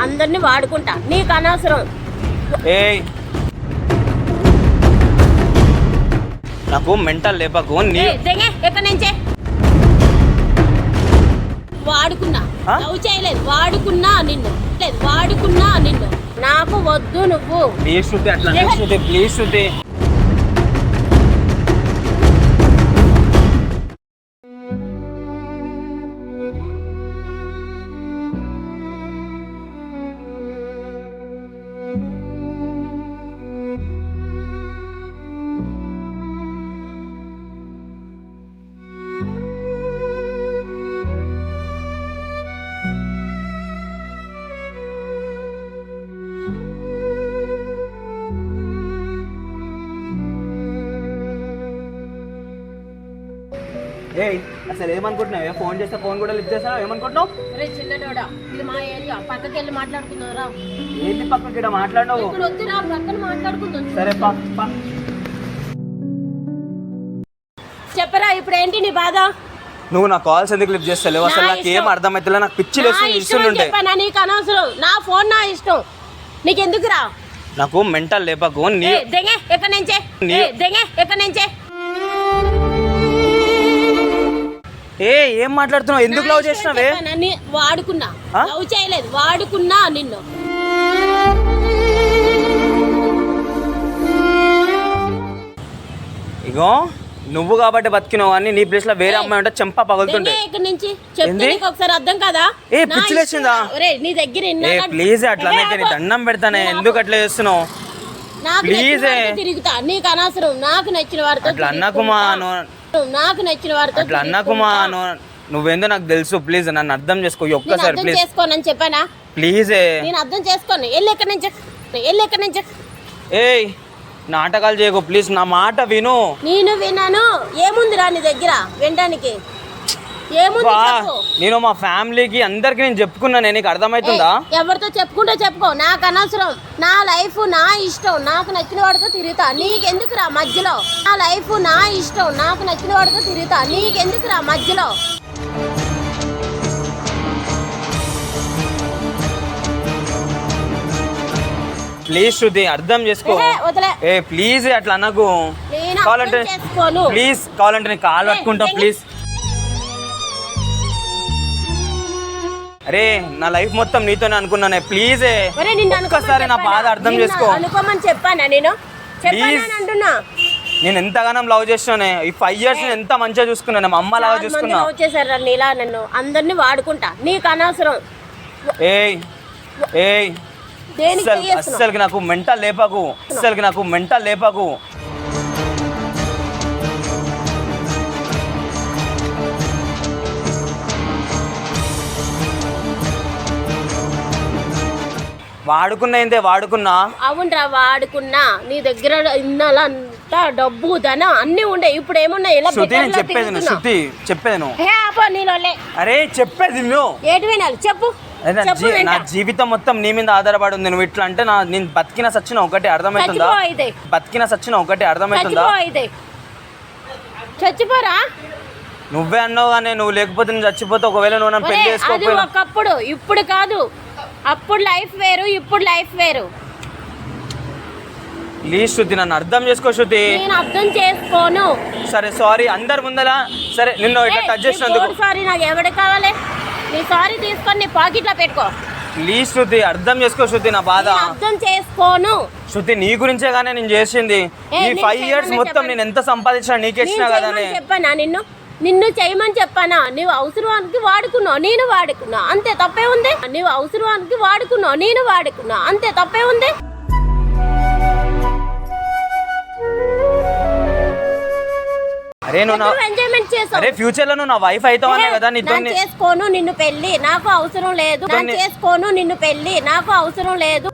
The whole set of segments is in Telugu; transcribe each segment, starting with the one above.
అందరిని వాడుకుంటా. నీకు అనవసరం. నాకు మెంటల్ లేపకు ఎక్కడి నుంచే? వాడుకున్నా? లవ్ చేయలేదు. వాడుకున్నా నిన్ను. లేదు వాడుకున్నా నిన్ను. నాకు వద్దు నువ్వు. ప్లీజ్ ప్లీజ్ ఏయ్ అసలు ఏమనుకుంటున్నావు? ఫోన్ చేస్తే ఫోన్ కూడా లిఫ్ట్ చేస్తావు? ఏమనుకుంటున్నావు? రే చిన్నడోడా ఇది మా ఏరియా. పక్కకి వెళ్ళి పక్కకి ఇక్కడ మాట్లాడినావు ఇక్కడ వద్దురా పక్కన మాట్లాడుకుందాం. సరే పా పా. చెప్పరా ఇప్పుడు ఏంటి నీ బాధ? నువ్వు నా కాల్స్ ఎందుకు లిఫ్ట్ చేస్తలేవు? అసలు నాకు ఏం. అర్థమవుతుందో నాకు పిచ్చి నా లేస్తుంది ఇష్టం అని ఇస్తుంటే చెప్పానా? నీకు అనవసరం. నా ఫోన్ నా ఇష్టం. నీకెందుకురా? నాకు మెంటల్ లేపకు నీ దిగే ఎక్కడి నుంచే? నీ- దిగే ఎక్కడి నుంచే? ఏ ఏం మాట్లాడుతున్నావు ఎందుకు లవ్ చేసినావే వాడుకున్నా? లవ్ చేయలేదు వాడుకున్నా నిన్ను ఇగో నువ్వు కాబట్టి బతికినావు అని నీ ప్లేస్లో వేరే అమ్మాయి ఉంటే చెంప పగులుతుంటే ఇక్కడి నుంచి చెప్తే ఒకసారి అర్థం కదా ఏ, నా పిచ్చి ఇష్టం. లేచిందా? ఒరేయ్, నీ దగ్గర ఏ ప్లీజ్ అట్లా ఏ, అనకే, నీ. దండం పెడతానే. ఎందుకు అట్లా చేస్తున్నావు నాకు ప్లీజ్ తిరుగుతా నీకు అనవసరం నాకు నచ్చిన వారితో అట్లా అన్నకుమా. నాకు నచ్చిన వారితో అట్లా అన్నకుమా నువ్వేందో నాకు తెలుసు. ప్లీజ్ నన్ను అర్థం చేసుకో. ఒక్కసారి ప్లీజ్. చేసుకోనని చెప్పానా? ప్లీజ్. నేను అర్థం చేసుకోను. వెళ్ళి ఎక్కడి నుంచి? వెళ్ళి ఎక్కడి నుంచి? ఏయ్ నాటకాలు చేయకు ప్లీజ్. నా మాట విను. నేను విన్నాను ఏముందిరా నీ దగ్గర? వినడానికి. ఏముంది నేను మా ఫ్యామిలీకి అందరికి నేను చెప్పుకున్నాను నీకు అర్థమవుతుందా? ఎవరితో చెప్పుకుంటే చెప్పుకో. నాకు అనవసరం. నా లైఫ్ నా ఇష్టం. నాకు నచ్చిన వాడితో తిరుగుతా. నీకెందుకురా మధ్యలో? నా లైఫ్ నా ఇష్టం. నాకు నచ్చిన వాడితో తిరుగుతా. నీకెందుకురా మధ్యలో? ప్లీజ్ శృతి అర్థం చేసుకో. ఏ ప్లీజ్ అట్లా అనకు. కావాలంటే ప్లీజ్ కావాలంటే నేను కాలు పట్టుకుంటా ప్లీజ్. అరే నా లైఫ్ మొత్తం నీతోనే అనుకున్నానే. ప్లీజ్ ఒక్కసారి నా? బాధ అర్థం చేసుకో. అనుకోమని చెప్పానా నేను. అని అంటున్నా. నేను ఎంతగానో లవ్ చేస్తున్నానే ఈ ఫైవ్ ఇయర్స్ ఎంత మంచిగా చూసుకున్నాను మా అమ్మ లాగా మంది చూసుకున్నా వచ్చేసారు నీలా నన్ను. అందరినీ వాడుకుంటా. నీకు అనవసరం. ఏయ్ ఏయ్. అస్సలు నాకు మెంటల్ లేపకు అస్సలకి నాకు మెంటల్ లేపకు. వాడుకున్నా ఏందే వాడుకున్నా? అవునరా వాడుకున్నా. నీ దగ్గర ఇన్నాళ్ళంతా డబ్బు ధనం అన్ని ఉండే. ఇప్పుడు ఏమున్నాయి? ఇలా శృతి నేను చెప్పేది నువ్వు. శృతి చెప్పేది నువ్వు హే ఆపో నీలోలే. అరే చెప్పేది నువ్వు ఏటి వినాలి? చెప్పు. నా చెప్పు జీ- నా వింటా. జీవితం మొత్తం నీ మీద ఆధారపడి ఉంది. నువ్వు ఇట్లా అంటే నా నేను బతికిన సచ్చిన ఒకటి అర్థమవుతుందా? చచ్చిపో అయితే బతికిన సచ్చిన ఒకటి అర్థమవుతుందా? చచ్చిపో అయితే చచ్చిపోరా? నువ్వే అన్నావు కానీ నువ్వు లేకపోతే నేను చచ్చిపోతే ఒకవేళ నువ్వు నన్ను పెళ్ళి ఒరే, అది చేసుకోకపోయినా ఒకప్పుడు. ఇప్పుడు కాదు. అప్పుడు లైఫ్ వేరు ఇప్పుడు లైఫ్ వేరు. ప్లీజ్ శృతి నన్ను అర్థం చేసుకో శృతి. నేను అర్థం చేసుకోను. సరే సారీ అందరి ముందర సరే నిన్ను ఇట్లా టచ్ చేసినందుకు. సారీ నాకు ఎవరికి కావాలి? నీ సారీ తీసుకొని నీ పాకెట్లో పెట్టుకో. ప్లీజ్ శృతి అర్థం చేసుకో శృతి నా బాధ. అర్థం చేసుకోను. శృతి నీ గురించే కానీ నేను చేసింది. ఈ ఫైవ్ ఇయర్స్ మొత్తం. నేను ఎంత సంపాదించినా నీకే ఇచ్చినా నేను కదా చెప్పానా నిన్ను? నిన్ను చేయమని చెప్పానా? నువ్వు అవసరానికి వాడుకున్నావు నేను వాడుకున్నా. అంతే తప్పే ఉంది? నువ్వు అవసరానికి వాడుకున్నావు నేను వాడుకున్నా. అంతే తప్పే ఉంది? అరే నువ్వు ఎంజాయ్మెంట్ చేసావు? అరే ఫ్యూచర్లో నువ్వు నా వైఫ్ అవుతావనే కదా నీతో నేను చేసుకోను నిన్ను పెళ్ళి నాకు అవసరం లేదు. నేను చేసుకోను నిన్ను పెళ్ళి నాకు అవసరం లేదు.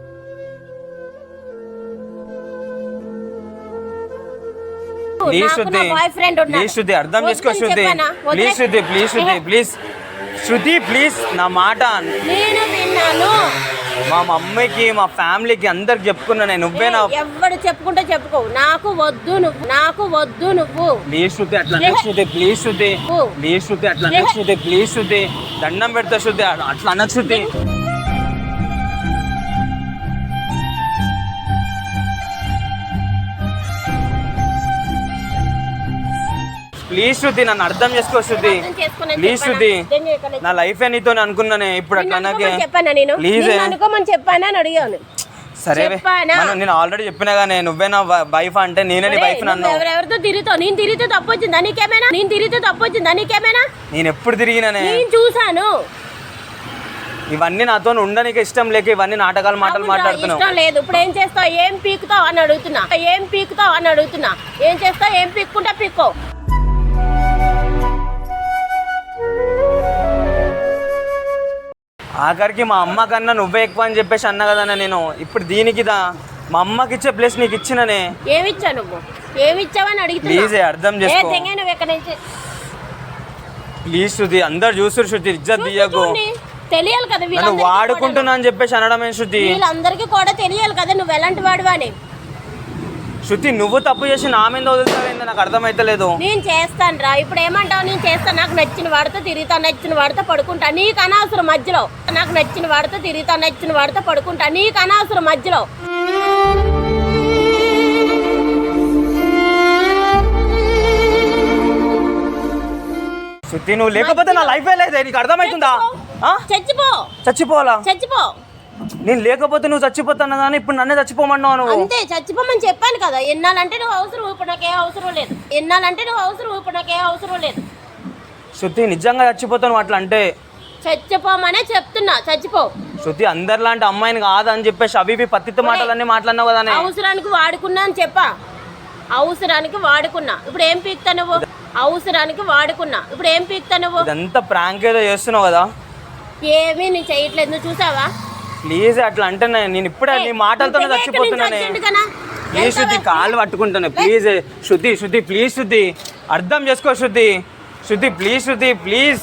ప్లీజ్ శృతి ప్లీజ్ శృతి అర్థం చేసుకో Shruti. Please Shruti please Shruti please. Shruti please. నా మాట నేను విన్నాను. మా మమ్మీకి మా ఫ్యామిలీకి అందరికి చెప్పుకున్నా నేను. నువ్వే నా ఎవడు చెప్పుకుంటే చెప్పుకో. నాకు వద్దు నువ్వు. నాకు వద్దు నువ్వు. ప్లీజ్ శృతి అట్లా అనకు శృతి ప్లీజ్ శృతి. ప్లీజ్ శృతి అట్లా అనకు శృతి ప్లీజ్ శృతి దండం పెడతా శృతి అట్లా అనకు శృతి ప్లీజ్ శృతి నన్ను అర్థం చేసుకో శృతి. ప్లీజ్? శృతి నా లైఫ్ నీతో అనుకున్నానే ఇప్పుడు అట్లా నాకే అనుకోమని చెప్పానా నేను? ప్లీజ్ అనుకోమని చెప్పానా అని అడిగాను. సరే నేను ఆల్రెడీ చెప్పినా కానీ నువ్వే నా వైఫ్ అంటే నేనే నీ వైఫ్ నన్ను. ఎవరెవరితో తిరుగుతావు? నేను తిరిగితే తప్పు వచ్చిందా నీకేమైనా? నేను తిరిగితే తప్పు వచ్చిందా నీకేమైనా? నేను ఎప్పుడు తిరిగినానే? నేను చూసాను ఇవన్నీ నాతో ఉండడానికి ఇష్టం లేక ఇవన్నీ నాటకాలు మాటలు మాట్లాడుతున్నావు. ఇష్టం లేదు. ఇప్పుడు ఏం చేస్తావు? ఏం పీకుతావు? అని అడుగుతున్నా. ఏం పీకుతావు? అని అడుగుతున్నా. ఏం చేస్తావు? ఏం పీక్కుంటా పీక్కో. ఆఖరికి మా అమ్మ కన్నా నువ్వే ఎక్కువ అని చెప్పేసి అన్నా కదా నేను. ఇప్పుడు దీనికి దా మా అమ్మకి ఇచ్చే ప్లేస్ నీకు ఇచ్చిననే. ఏమిచ్చా నువ్వు? ఏమిచ్చావని అడుగుతున్నా. ప్లీజ్ అర్థం చేసుకో. తెంగే నువ్వు ఎక్కడి నుంచి? ప్లీజ్ శృతి అందరు చూస్తురు శృతి ఇజ్జత్ తీయకు. తెలియాలి కదా వీళ్ళందరికీ వాడుకుంటున్నా అని చెప్పేసి అనడమే శృతి. వీళ్ళందరికీ కూడా తెలియాలి కదా నువ్వు ఎలాంటి వాడువా అని శృతి నువ్వు తప్పు చేసి నా మీద వదులుతావేంది? నాకు అర్థమైతలేదు. నేను చేస్తాను రా. ఇప్పుడు ఏమంటావు? నేను చేస్తాను నాకు నచ్చిన వాడితో తిరుగుతా నచ్చిన వాడితో పడుకుంటా. నీకు అనవసరం మధ్యలో. నాకు నచ్చిన వాడితో తిరుగుతా నచ్చిన వాడితో పడుకుంటా. నీకు అనవసరం మధ్యలో. శృతి నువ్వు లేకపోతే నా లైఫే లేదే. నీకు అర్థమవుతుందా? చచ్చిపో. చచ్చిపోవాలా? చచ్చిపో. నేను లేకపోతే నువ్వు చచ్చిపోతాను కానీ ఇప్పుడు నన్నే చచ్చిపోమన్నావు నువ్వు. అంతే చచ్చిపోమని చెప్పాను కదా. ఎన్నాలంటే నువ్వు అవసరం ఇప్పుడు నాకే అవసరం లేదు. ఎన్నాలంటే నువ్వు అవసరం ఇప్పుడు నాకే అవసరం లేదు. శృతి నిజంగా చచ్చిపోతాను అట్లా అంటే చచ్చిపోమనే చెప్తున్నా. చచ్చిపో. శృతి అందరిలాంటి అమ్మాయిని కాదని చెప్పేసి అవి పత్తితో మాటలన్నీ మాట్లాడినావు కదా అవసరానికి వాడుకున్నా అని చెప్పా. అవసరానికి వాడుకున్నా. ఇప్పుడు ఏం పీక్తా నువ్వు? అవసరానికి వాడుకున్నా. ఇప్పుడు ఏం పీక్తా నువ్వు? ఇదంతా ప్రాంక్ ఏదో చేస్తున్నావు కదా. ఏమీ నేను చేయట్లేదు. నువ్వు చూసావా? ప్లీజ్ అట్లా అంటే నేను ఇప్పుడే నీ మాటలతోనే చచ్చిపోతున్నానే? ప్లీజ్ వరకు? కాళ్ళు పట్టుకుంటాను please Shruti Shruti please Shruti అర్థం చేసుకో శృతి శృతి ప్లీజ్ శృతి ప్లీజ్.